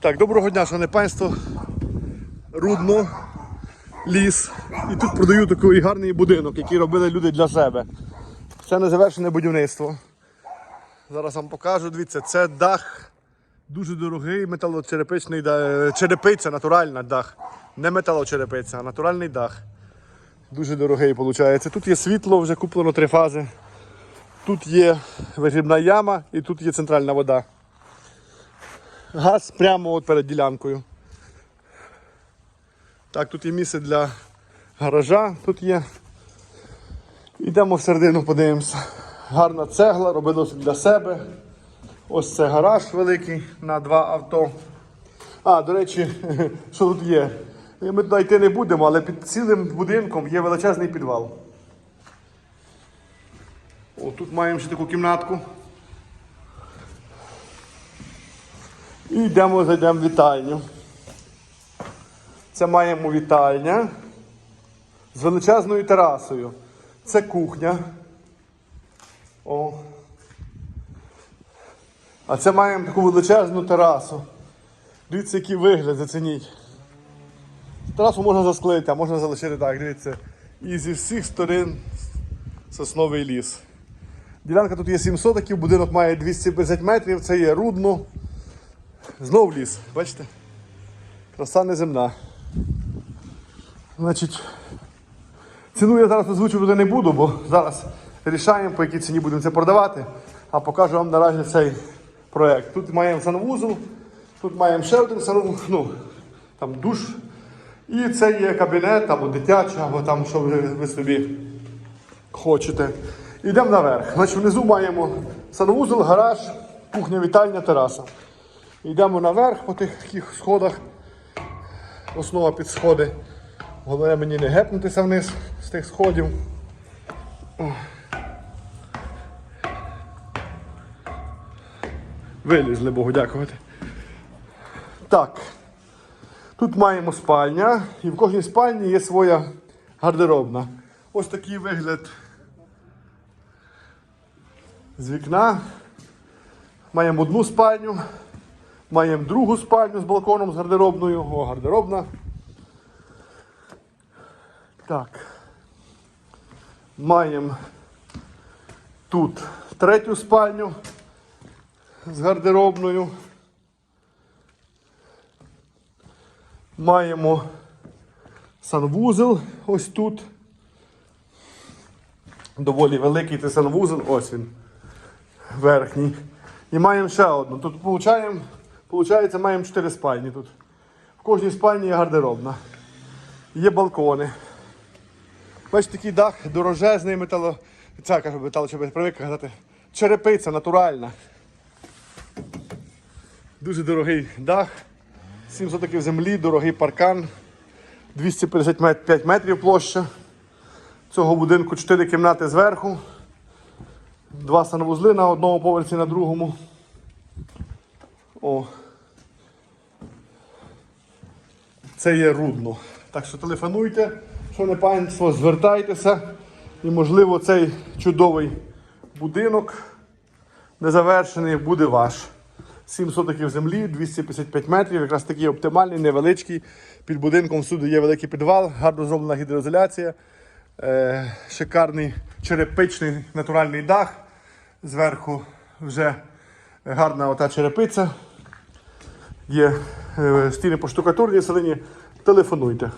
Так, доброго дня, шановне панство. Рудно, ліс. І тут продають такий гарний будинок, який робили люди для себе. Це незавершене будівництво. Зараз вам покажу. Дивіться, це дах дуже дорогий, металочерепичний да- черепиця, натуральна дах. Не металочерепиця, а натуральний дах. Дуже дорогий виходить. Тут є світло, вже куплено три фази. Тут є вигрібна яма і тут є центральна вода. Газ прямо от перед ділянкою. Так, тут є місце для гаража, тут є. Йдемо всередину, подивимося. Гарна цегла, робилося для себе. Ось це гараж великий на два авто. А, до речі, що тут є? Ми туди йти не будемо, але під цілим будинком є величезний підвал. О, тут маємо ще таку кімнатку. І йдемо, зайдемо в вітальню. Це маємо вітальня з величезною терасою. Це кухня. О. А це маємо таку величезну терасу. Дивіться, який вигляд, зацініть. Терасу можна засклити, а можна залишити так, дивіться. І зі всіх сторон сосновий ліс. Ділянка тут є 700 сотоків, будинок має 250 метрів, це є рудно. Знов ліс, бачите? Краса неземна. Значить, ціну я зараз озвучувати не буду, бо зараз рішаємо, по якій ціні будемо це продавати. А покажу вам наразі цей проект. Тут маємо санвузол, тут маємо ще один санвузол, ну, там душ. І це є кабінет або дитячий, або там, що ви, ви собі хочете. Йдемо наверх. Значить, внизу маємо санвузол, гараж, кухня, вітальня, тераса. Йдемо наверх по тих таких сходах. Основа під сходи. Головне мені не гепнутися вниз з тих сходів. Вилізли, Богу дякувати. Так. Тут маємо спальня, і в кожній спальні є своя гардеробна. Ось такий вигляд з вікна. Маємо одну спальню, маємо другу спальню з балконом, з гардеробною. О, гардеробна. Так. Маємо тут третю спальню з гардеробною. Маємо санвузел ось тут. Доволі великий цей санвузел, ось він. Верхній. І маємо ще одну. Тут получаємо, получається, маємо 4 спальні тут. В кожній спальні є гардеробна. Є балкони. Бачите, такий дах дорожезний метало. Це кажу метало, щоб привик казати. Черепиця натуральна. Дуже дорогий дах. 7 сотоків землі, дорогий паркан. 255 метрів площа. Цього будинку 4 кімнати зверху. Два санвузли на одному поверсі, на другому. О. Це є рудно. Так що телефонуйте, що не панство, звертайтеся. І, можливо, цей чудовий будинок незавершений буде ваш. 7 сотоків землі, 255 метрів, якраз такий оптимальний, невеличкий. Під будинком всюди є великий підвал, гарно зроблена гідроізоляція, е, шикарний черепичний натуральний дах. Зверху вже гарна ота черепиця. Є е, стіни поштукатурні, всередині телефонуйте.